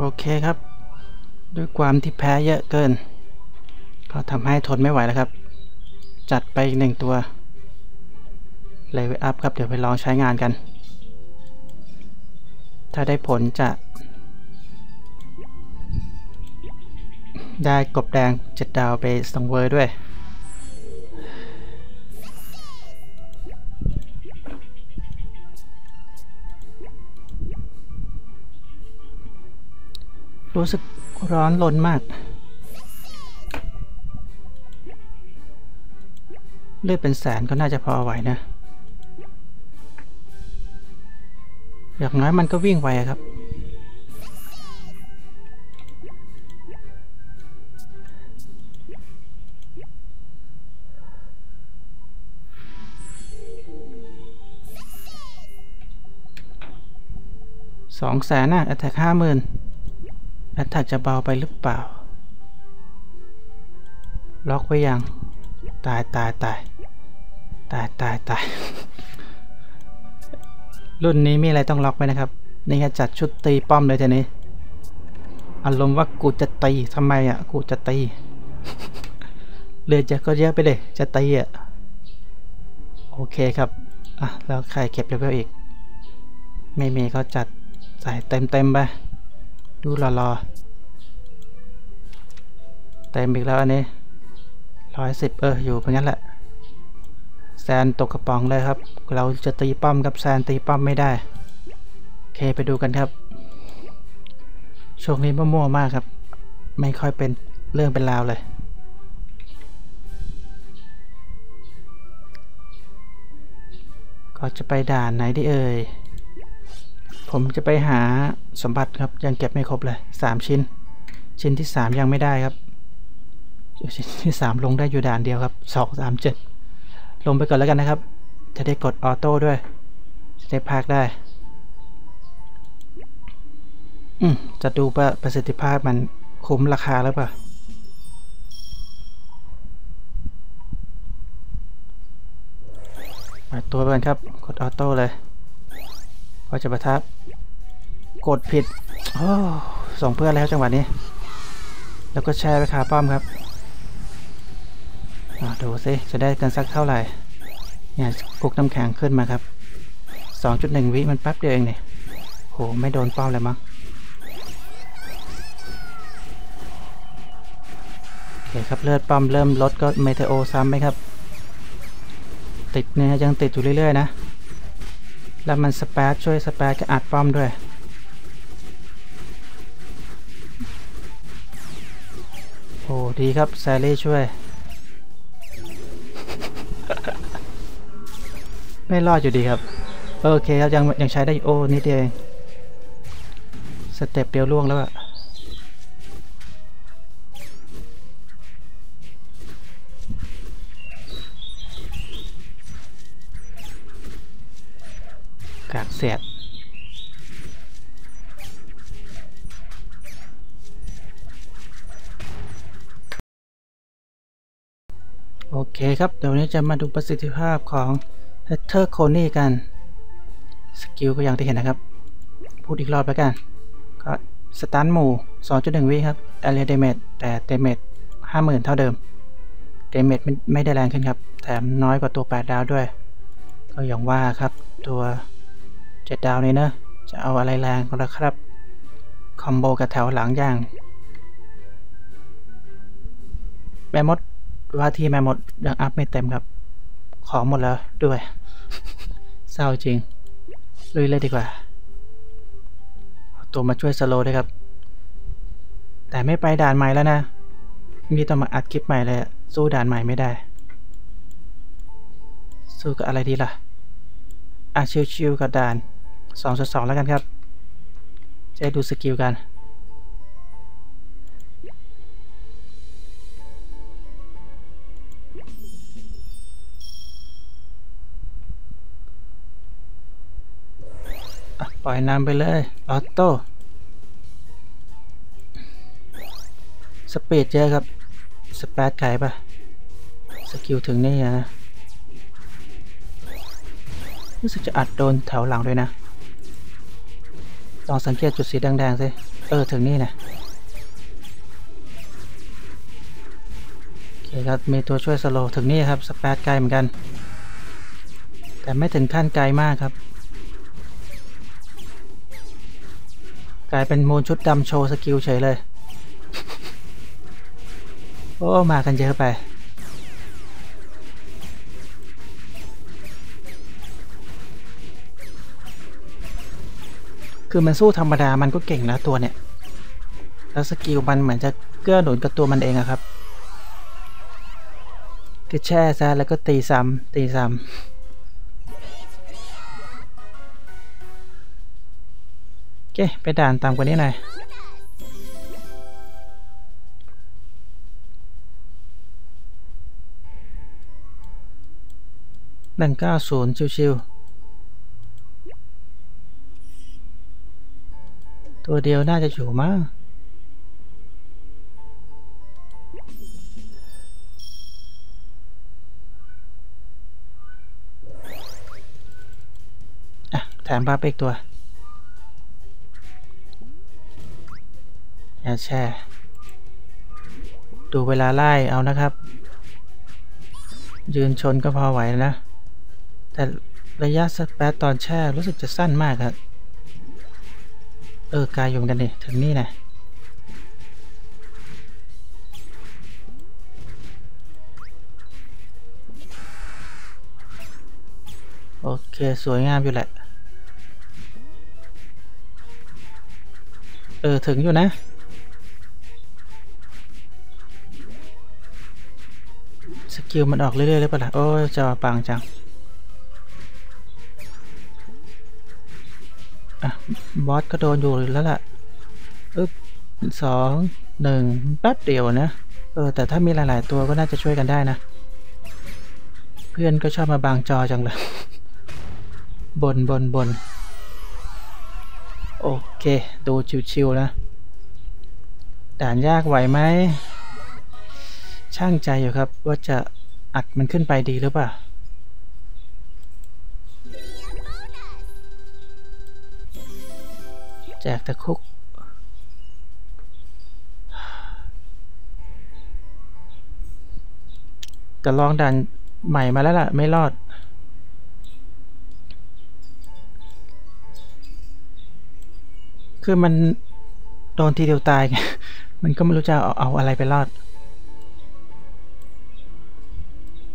โอเคครับ ด้วยความที่แพ้เยอะเกิน ก็ทำให้ทนไม่ไหวแล้วครับ จัดไปอีกหนึ่งตัวเลเวลอัพครับ เดี๋ยวไปลองใช้งานกัน ถ้าได้ผลจะ ได้กบแดงเจ็ดดาวไปสองเวอร์ด้วย รู้สึกร้อนลนมาก เลือดเป็นแสนก็น่าจะพอไหวนะ อย่างน้อยมันก็วิ่งไวครับ สองแสนน่ะแอตแทกห้าหมื่น อตแทกจะเบาไปหรือเปล่า ล็อกไว้ยัง ตายตายตายตายตายตายรุ่นนี้มีอะไรต้องล็อกไหมนะครับ นี่จัดชุดตีป้อมเลยทีนี้ อารมณ์ว่ากูจะตีทำไมอะ กูจะตีเลือดจะก็เยอะไปเลย จะตีอะ โอเคครับ อะ แล้วใครเก็บเลเวลอีก ไม่มีก็จัดใส่เต็มเต็มๆไป ดูรอรอๆเต็มอีกแล้วอันนี้ร้อยสิบเอออยู่เพราะงั้นแหละแซนตกกระป๋องเลยครับ เราจะตีป้อมกับแซนตีป้อมไม่ได้โอเคไปดูกันครับช่วงนี้มั่วๆมากครับ ไม่ค่อยเป็นเรื่องเป็นราวเลย ก็จะไปด่านไหนดีเอ่ย ผมจะไปหาสมบัติครับยังเก็บไม่ครบเลย3ชิ้น ชิ้นที่3ยังไม่ได้ครับ ชิ้นที่3ลงได้อยู่ด่านเดียวครับ2 3 7ลงไปก่อนแล้วกันนะครับ จะได้กดออโต้ด้วย จะได้พากได้ อืมจะดูว่าประสิทธิภาพมันคุ้มราคาหรือเปล่าไปตัวไปก่อนครับ กดออโต้เลย พอจะประทับกดผิดโอ้ส่งเพื่อนแล้วจังหวะนี้ แล้วก็แชร์ไปขาป้อมครับดูซิจะได้กันสักเท่าไหร่เนี่ยกุกน้ำแข็งขึ้นมาครับ 2.1 วิมันแป๊บเดียวเองเนี่ยโหไม่โดนเป้าเลยมั้งโอเคครับเลือดป้อมเริ่มลดก็เมเทโอซ้ำไหมครับ ติดเนี่ยยังติดอยู่เรื่อยๆนะ แล้วมันสเปซช่วยสเปซก็อัดป้อมด้วยโอ้ดีครับแซลี่ช่วย ไม่รอดอยู่ดีครับ โอเคครับยังยังใช้ได้อยู่โอ้นิดเดียวเองสเต็ปเดียวล่วงแล้วอะ เคครับ เดี๋ยวนี้จะมาดูประสิทธิภาพของ h e t e r c o n y กัน สกิลก็อย่างที่เห็นนะครับ พูดอีกรอบแล้วกัน ก็สตันหมู่ 2.1 วิครับ area damage แต่ damage 50,000 เท่าเดิม damage ไม่ไม่ได้แรงขึ้นครับ แถมน้อยกว่าตัว 8 ดาวด้วย ก็อย่างว่าครับตัว 7 ดาวนี้เนอะจะเอาอะไรแรงก็แล้วครับ คอมโบกับแถวหลังอย่างแม่มด ว่าที่แม่มดยังอัพไม่เต็มครับ ของหมดแล้วด้วย เศร้าจริง ลุยเลยดีกว่าเอาตัวมาช่วยสโลด้วยครับ แต่ไม่ไปด่านใหม่แล้วนะ มีต้องมาอัดคลิปใหม่เลย สู้ด่านใหม่ไม่ได้ สู้กับอะไรดีล่ะ อะชิวๆกับด่าน2.2แล้วกันครับ จะด้ดูสกิลกัน ล่อยนำไปเลยออโต้สเปดเยอะครับ สเปดไก่ปะสกิลถึงนี่นะรู้สึกจะอัดโดนแถวหลังด้วยนะ ลองสังเกตจุดสีแดงๆสิ เออ ถึงนี่นะโอเคครับ มีตัวช่วยสโลถึงนี่ครับ สเปซไกลเหมือนกัน แต่ไม่ถึงขั้นไกลมากครับ กลายเป็นมูลชุดดำโชว์สกิลเฉยเลย โอ้ มากันเยอะไป คือมันสู้ธรรมดามันก็เก่งนะตัวเนี่ย แล้วสกิลมันเหมือนจะเกื้อหนุนกับตัวมันเองอะครับ คือแช่ซะแล้วก็ตีซ้ำตีซ้ำ เคไปด่านต่ำกว่านี้หน่อยหนึ่งเก้าศูนย์ชิวๆ ตัวเดียวน่าจะอยู่มั้งอะแถมบ้าไปอีกตัว แช่ ดูเวลาไล่เอานะครับ ยืนชนก็พอไหวนะ แต่ระยะสเปซตอนแช่รู้สึกจะสั้นมากครับ เออกายอยู่เหมือนกันดิถึงนี่นะโอเค สวยงามอยู่แหละ เออ ถึงอยู่นะ สกิลมันออกเรื่อยๆเลยปะล่ะ โอ้จอปังจัง อะ บอสก็โดนอยู่แล้วล่ะอึ๊บสองหนึ่งแป๊บเดียวนะ เออ แต่ถ้ามีหลาย ๆ ตัวก็น่าจะช่วยกันได้นะ เพื่อนก็ชอบมาบางจอจังเลย บนบนบน โอเค ดูชิวๆนะ ด่านยากไหวไหมช่างใจอยู่ครับว่าจะ อัดมันขึ้นไปดีหรือเปล่า แจกต่คุก แต่ลองด่านใหม่มาแล้วล่ะ ไม่รอด คือมันโดนทีเดียวตายไง มันก็ไม่รู้จะเอาเอาอะไรไปรอด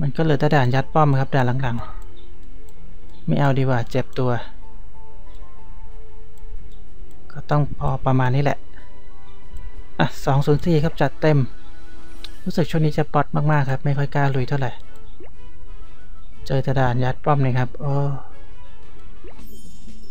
มันก็เหลือแต่ด่านยัดป้อมครับด่านหลังๆ ไม่เอาดีกว่าเจ็บตัว ก็ต้องพอประมาณนี้แหละ อะสองศูนย์สี่ครับจัดเต็ม รู้สึกช่วงนี้จะปลอดมากๆครับ ไม่ค่อยกล้าลุยเท่าไหร่ เจอแต่ด่านยัดป้อมเลยครับ โอ้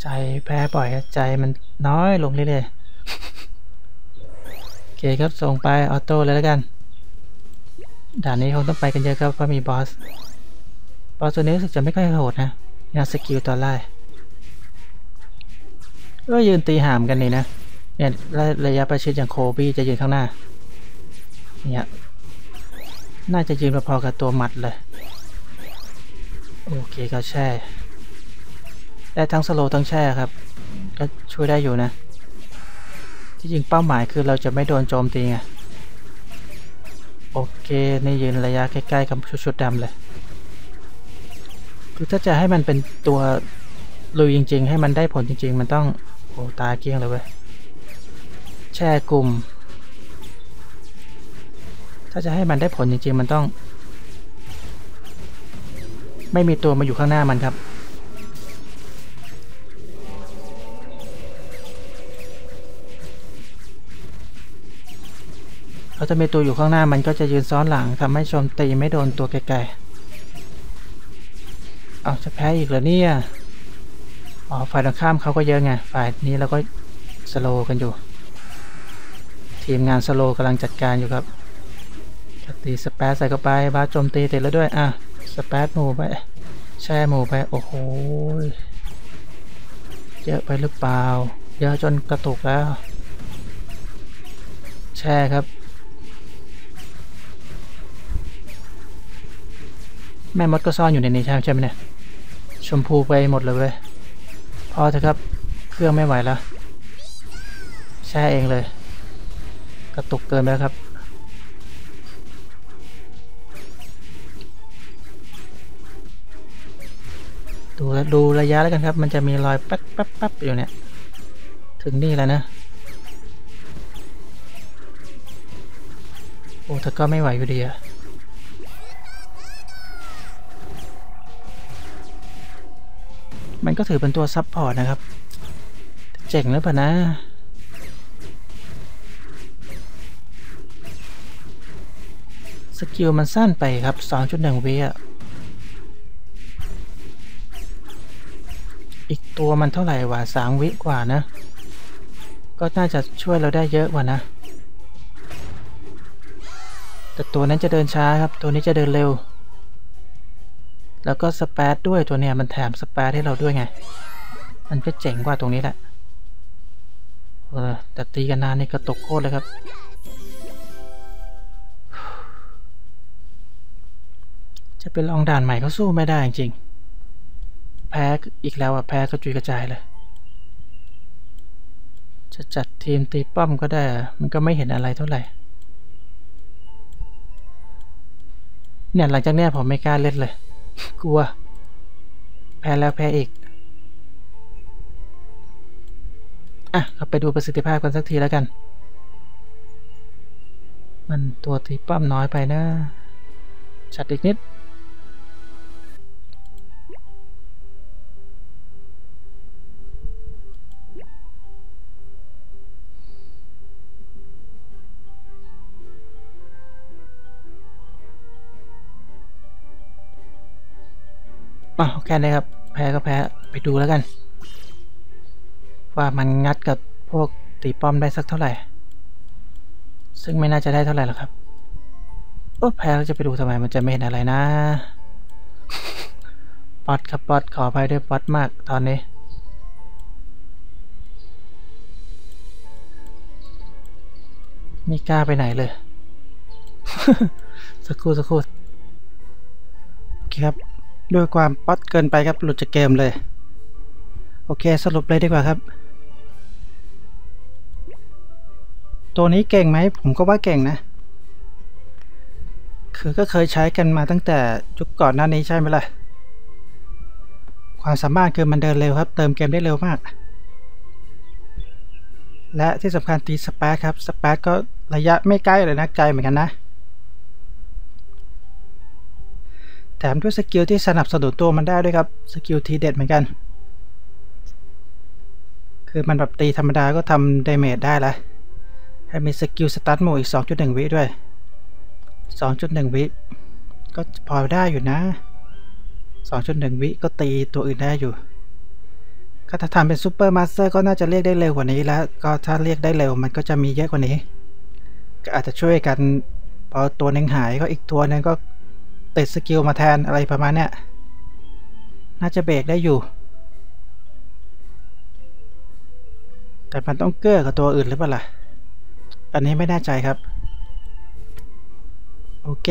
ใจแพ้บ่อยใจมันน้อยลงเรื่อยๆโอเคครับส่งไปออโต้เลยแล้วกัน ด่านนี้คงต้องไปกันเยอะครับเพราะมีบอส บอสตัวนี้รู้สึกจะไม่ค่อยโหดนะงานสกิลตอนไล่ก็ยืนตีหามกันนี่นะ เนี่ยระยะประชิดอย่างโคบี้จะยืนข้างหน้า เนี่ย น่าจะยืนพอๆกับตัวหมัดเลย โอเคก็แช่ ได้ทั้งสโลทั้งแช่ครับ ก็ช่วยได้อยู่นะ ที่จริงเป้าหมายคือเราจะไม่โดนโจมตีไง โอเค นี่ยืนระยะใกล้ๆกับชุดชุดดำเลย คือถ้าจะให้มันเป็นตัวลุยจริง ๆ ให้มันได้ผลจริง ๆ มันต้องโอ้ตาเกี้ยงเลยเว้ย แช่กลุ่ม ถ้าจะให้มันได้ผลจริง ๆ มันต้อง ไม่มีตัวมาอยู่ข้างหน้ามันครับ เขาจะมีตัวอยู่ข้างหน้ามันก็จะยืนซ้อนหลังทำให้โจมตีไม่โดนตัวไกลๆเอาจะแพ้อีกเหรอเนี่ยอ๋อฝ่ายตรงข้ามเขาก็เยอะไงฝ่ายนี้เราก็สโลว์กันอยู่ ทีมงานสโลว์กำลังจัดการอยู่ครับตีสเปซใส่เข้าไปบาสโจมตีติดแล้วด้วยอะสเปซหมู่ไปแช่หมู่ไปโอ้โหเยอะไปหรือเปล่า เยอะจนกระตุกแล้ว แช่ครับ แม่มดก็ซ่อนอยู่ในนี้ใช่ใช่ไหมเนี่ย ชมพูไปหมดเลยเว้ยพอเถอะครับ เครื่องไม่ไหวแล้ว แช่เองเลย กระตุกเกินไปแล้วครับ ดูดูระยะแล้วกันครับ มันจะมีรอยแป๊บแป๊บแป๊บอยู่เนี่ย ถึงนี่แล้วนะ โอ้แต่ก็ไม่ไหวอยู่ดีอะ มันก็ถือเป็นตัวซับพอร์ตนะครับ เจ๋งหรือเปล่านะ สกิลมันสั้นไปครับ 2.1วิอะอีกตัวมันเท่าไหร่วะสามวิกว่านะ ก็น่าจะช่วยเราได้เยอะกว่านะ แต่ตัวนั้นจะเดินช้าครับ ตัวนี้จะเดินเร็ว แล้วก็สเปซด้วยตัวเนี้ยมันแถมสเปซให้เราด้วยไง มันก็เจ๋งกว่าตรงนี้แหละเออแต่ตีกันนานนี่กระตกโคตรเลยครับ จะเป็นลองด่านใหม่ก็สู้ไม่ได้จริง แพ้อีกแล้วอะ แพ้ก็จุยกระจายเลย จะจัดทีมตีป้อมก็ได้ มันก็ไม่เห็นอะไรเท่าไหร่ เนี่ยหลังจากเนี้ยผมไม่กล้าเล่นเลย กลัว แพ้แล้วแพ้อีก อะ เราไปดูประสิทธิภาพกันสักทีแล้วกัน มันตัวตีป้อมน้อยไปนะ ชัดอีกนิด อะแค่นี้ครับ แพ้ก็แพ้ไปดูแล้วกัน ว่ามันงัดกับพวกตีป้อมได้สักเท่าไหร่ ซึ่งไม่น่าจะได้เท่าไหร่หรอกครับโอ้แพ้แล้วจะไปดูทำไมมันจะไม่เห็นอะไรนะป๊อตครับป๊อตขออภัยด้วยป๊อตมากตอนนี้ไม่กล้าไปไหนเลย สักครู่สักครู่โอเคครับ ด้วยความป๊อตเกินไปครับหลุดจากเกมเลย โอเคสรุปเลยดีกว่าครับ ตัวนี้เก่งไหมผมก็ว่าเก่งนะ คือก็เคยใช้กันมาตั้งแต่ยุคก่อนหน้านี้ใช่ไหมล่ะ ความสามารถคือมันเดินเร็วครับ เติมเกมได้เร็วมาก และที่สำคัญตีสเปาร์ครับสเปาร์ก็ระยะไม่ใกล้เลยนะไกลเหมือนกันนะ แถมด้วยสกิลที่สนับสนุนตัวมันได้ด้วยครับสกิลทีเด็ดเหมือนกัน คือมันแบบตีธรรมดาก็ทำดาเมจได้ละให้มีสกิลสตาร์ทโหมดอีก 2.1 วิด้วย 2.1 วิ ก็พอได้อยู่นะ 2.1 วิก็ตีตัวอื่นได้อยู่ก็ถ้าทำเป็นซูเปอร์มาสเตอร์ก็น่าจะเรียกได้เร็วกว่านี้แล้ว ก็ถ้าเรียกได้เร็วมันก็จะมีเยอะกว่านี้ ก็อาจจะช่วยกัน พอตัวหนึ่งหายก็อีกตัวหนึงก็ ติดสกิลมาแทนอะไรประมาณเนี้ยน่าจะเบรกได้อยู่ แต่มันต้องเกื้อกับตัวอื่นหรือเปล่าล่ะ อันนี้ไม่แน่ใจครับ โอเค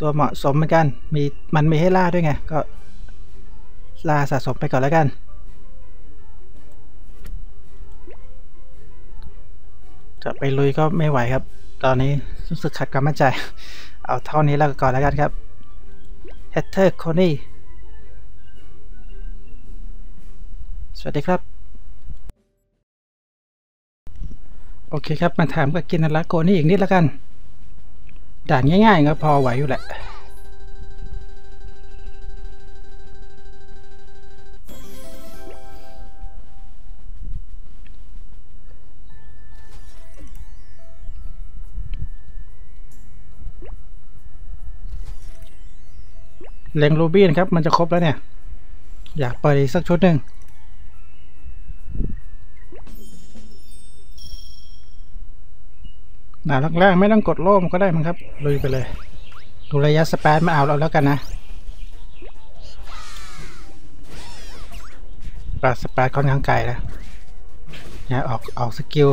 ตัวเหมาะสมเหมือนกัน มีมันมีให้ล่าด้วยไง ก็ล่าสะสมไปก่อนแล้วกัน จะไปลุยก็ไม่ไหวครับ ตอนนี้รู้สึกขัดความมั่นใจ เอาเท่านี้แล้วก่อนแล้วกันครับ h ฮตเทอร์คนี่สวัสดีครับ โอเคครับ มาถามกับกินละโกนี่อีกนิดแล้วกัน ด่านง่ายๆก็พอไหวอยู่แหละ เล็งรูบี้นะครับ มันจะครบแล้วเนี่ย อยากเปิดอีกสักชุดหนึ่งหนาแรกๆไม่ต้องกดโล่มก็ได้มั้งครับลุยไปเลย ดูระยะสเปซมาเอาเราแล้วกันนะปลาสเปซค่อนข้างไกลแล้วเนี่ยออกออกสกิล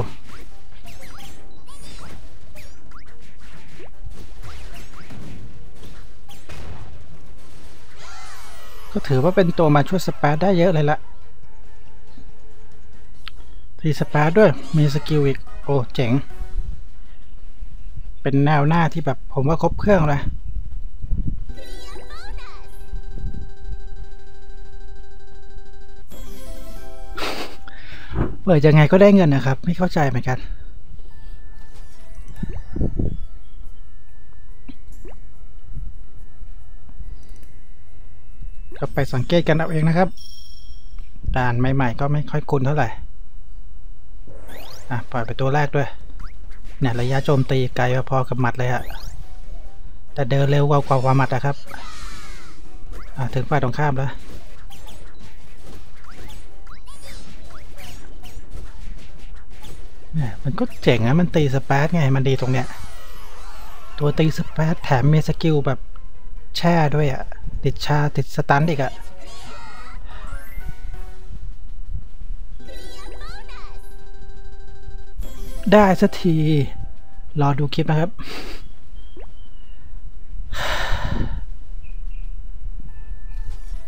ก็ถือว่าเป็นตัวมาช่วยสเปซได้เยอะเลยละทีสเปซด้วยมีสกิลอีก โอ้ เจ๋ง เป็นแนวหน้าที่แบบผมว่าครบเครื่องเลยเปิดยังไงก็ได้เงินนะครับ ไม่เข้าใจเหมือนกัน ไปสังเกตกันเอาเองนะครับ ด่านใหม่ๆ ก็ไม่ค่อยคุ้นเท่าไหร่ อะปล่อยไปตัวแรกด้วย เนี่ยระยะโจมตีไกลพอกับหมัดเลยอะแต่เดินเร็วกว่ากว่าหมัดนะครับ อะถึงฝ่ายตรงข้ามแล้วเนี่ยมันก็เจ๋งนะมันตีสเปซไง มันดีตรงเนี้ย ตัวตีสเปซแถมมีสกิลแบบแช่ด้วยอะ่ะ ติดชาติดสตันอีกอะได้สักที รอดูคลิปนะครับ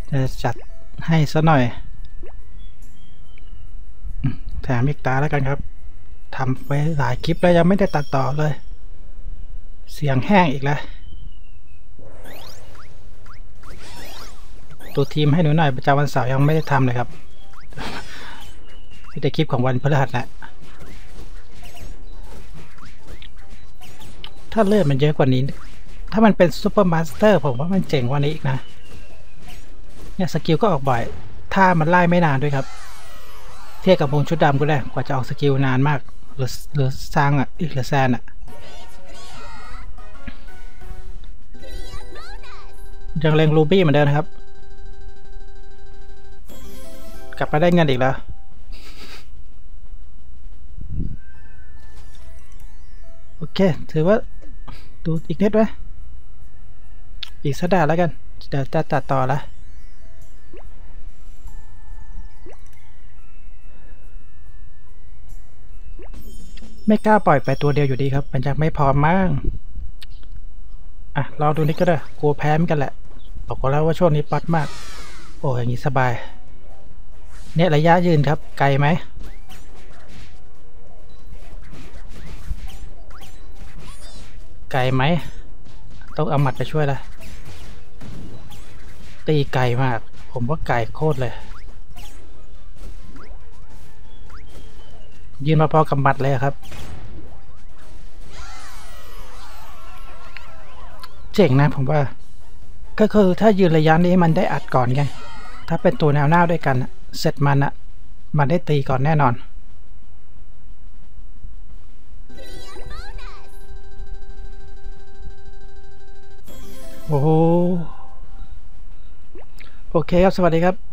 จะจัดให้ซะหน่อย แถมอีกตาแล้วกันครับ ทำไปหลายคลิปแล้วยังไม่ได้ตัดต่อเลย เสียงแห้งอีกแล้ว ตัวทีมให้หนูหน่อยประจำวันเสาร์ยังไม่ได้ทำเลยครับมีแต่คลิปของวันพฤหัสแหละถ้าเลือดมันเยอะกว่านี้ ถ้ามันเป็นซูเปอร์มาสเตอร์ผมว่ามันเจ๋งกว่านี้อีกนะ เนี่ยสกิลก็ออกบ่อย ถ้ามันไล่ไม่นานด้วยครับ เทียบกับวงชุดดำก็ได้ กว่าจะออกสกิลนานมาก หรือหรือสร้างอะ อีกหรือแซนอะ ยังเลงรูบี้เหมือนเดิมนะครับ กลับมาได้เงินอีกแล้วโอเค ถือว่าดูอีกนิดไหมอีกสักดาแล้วกัน เดี๋ยวจะตัดต่อละไม่กล้าปล่อยไปตัวเดียวอยู่ดีครับ มันจะไม่พร้อมมากอะลองดูนี่ก็ได้ กลัวแพ้มกันแหละบอกก็แล้วว่าช่วงนี้ปัดมาก โอ้อย่างนี้สบาย เนี่ยระยะยืนครับ ไกลไหมไกลไหมต้องเอาหมัดไปช่วยละตีไกลมาก ผมว่าไกลโคตรเลย ยืนมาพอกับหมัดเลยครับ เจ๋งนะผมว่า ก็คือถ้ายืนระยะนี้มันได้อัดก่อนไง ถ้าเป็นตัวแนวหน้าด้วยกันอะ เสร็จมันอะมันได้ตีก่อนแน่นอน โอ้โห โอเคครับ สวัสดีครับ